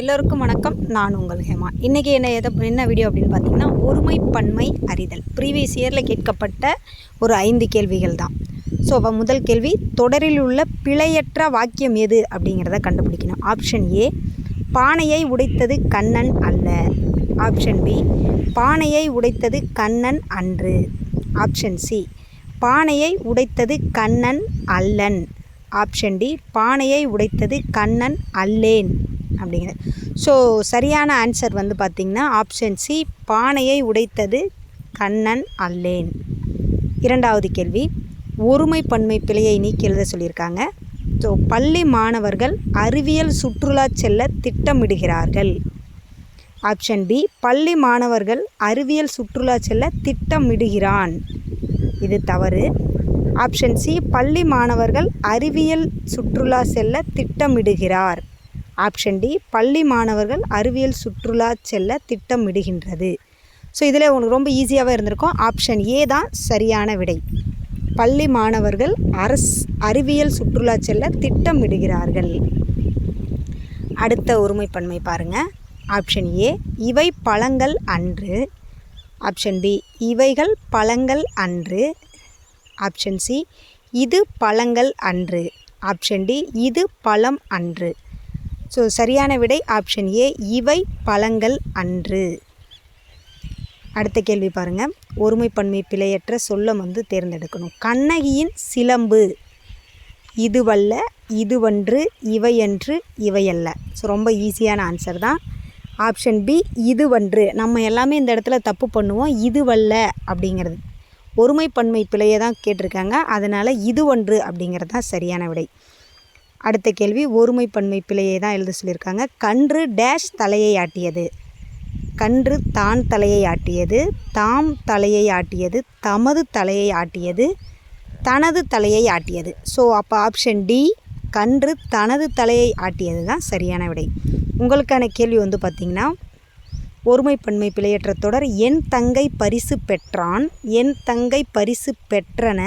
எல்லோருக்கும் வணக்கம். நான் உங்கள் ஹேமா. இன்றைக்கி என்ன எதை என்ன வீடியோ அப்படின்னு பார்த்தீங்கன்னா ஒருமை பன்மை அறிதல். ப்ரீவியஸ் இயரில் கேட்கப்பட்ட ஒரு ஐந்து கேள்விகள் தான். ஸோ அப்போ முதல் கேள்வி தொடரில் உள்ள பிழையற்ற வாக்கியம் எது அப்படிங்கிறத கண்டுபிடிக்கணும். ஆப்ஷன் ஏ பானையை உடைத்தது கண்ணன் அல்ல. ஆப்ஷன் பி பானையை உடைத்தது கண்ணன் அன்று. ஆப்ஷன் சி பானையை உடைத்தது கண்ணன் அல்லன். ஆப்ஷன் டி பானையை உடைத்தது கண்ணன் அல்லேன். அப்படிங்கிறது ஸோ சரியான ஆன்சர் வந்து பார்த்திங்கன்னா ஆப்ஷன் சி பானையை உடைத்தது கண்ணன் அல்லேன். இரண்டாவது கேள்வி ஒருமை பன்மை பிழையை நீக்கி எழுத சொல்லியிருக்காங்க. ஸோ பள்ளி மாணவர்கள் அறிவியல் சுற்றுலா செல்ல திட்டமிடுகிறார்கள். ஆப்ஷன் பி பள்ளி மாணவர்கள் அறிவியல் சுற்றுலா செல்ல திட்டமிடுகிறான். இது தவறு. ஆப்ஷன் சி பள்ளி மாணவர்கள் அறிவியல் சுற்றுலா செல்ல திட்டமிடுகிறார். ஆப்ஷன் டி பள்ளி மாணவர்கள் அறிவியல் சுற்றுலா செல்ல திட்டமிடுகின்றது. ஸோ இதில் உங்களுக்கு ரொம்ப ஈஸியாகவே இருந்திருக்கும். ஆப்ஷன் ஏ தான் சரியான விடை. பள்ளி மாணவர்கள் அரஸ் அறிவியல் சுற்றுலா செல்ல திட்டமிடுகிறார்கள். அடுத்த ஒருமைப்பன்மை பாருங்கள் ஆப்ஷன் ஏ இவை பழங்கள் அன்று. ஆப்ஷன் பி இவைகள் பழங்கள் அன்று. ஆப்ஷன் சி இது பழங்கள் அன்று. ஆப்ஷன் டி இது பழம் அன்று. ஸோ சரியான விடை ஆப்ஷன் ஏ இவை பழங்கள் அன்று. அடுத்த கேள்வி பாருங்கள் ஒருமைப்பன்மை பிழையற்ற சொல்லம் வந்து தேர்ந்தெடுக்கணும். கண்ணகியின் சிலம்பு. இதுவல்ல இதுவன்று இவையன்று இவையல்ல. ஸோ ரொம்ப ஈஸியான ஆன்சர் தான். ஆப்ஷன் பி இதுவன்று. நம்ம எல்லாமே இந்த இடத்துல தப்பு பண்ணுவோம். இதுவல்ல அப்படிங்கிறது. ஒருமைப்பன்மை பிழையை தான் கேட்டிருக்காங்க. அதனால் இதுவன்று அப்படிங்கிறது தான் சரியான விடை. அடுத்த கேள்வி ஒருமைப்பன்மை பிழையை தான் எழுத சொல்லியிருக்காங்க. கன்று டேஷ் தலையை ஆட்டியது. கன்று தான் தலையை ஆட்டியது தாம் தலையை ஆட்டியது தமது தலையை ஆட்டியது தனது தலையை ஆட்டியது. ஸோ அப்போ ஆப்ஷன் டி கன்று தனது தலையை ஆட்டியது தான் சரியான விடை. உங்களுக்கான கேள்வி வந்து பார்த்திங்கன்னா ஒருமைப்பன்மை பிழையற்ற தொடர் என் தங்கை பரிசு பெற்றான் என் தங்கை பரிசு பெற்றன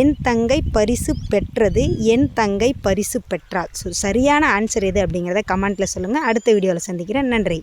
என் தங்கை பரிசு பெற்றது என் தங்கை பரிசு பெற்றாள். ஸோ சரியான ஆன்சர் எது அப்படிங்கிறத கமெண்ட்டில் சொல்லுங்கள் அடுத்த வீடியோவில் சந்திக்கிறேன். நன்றி.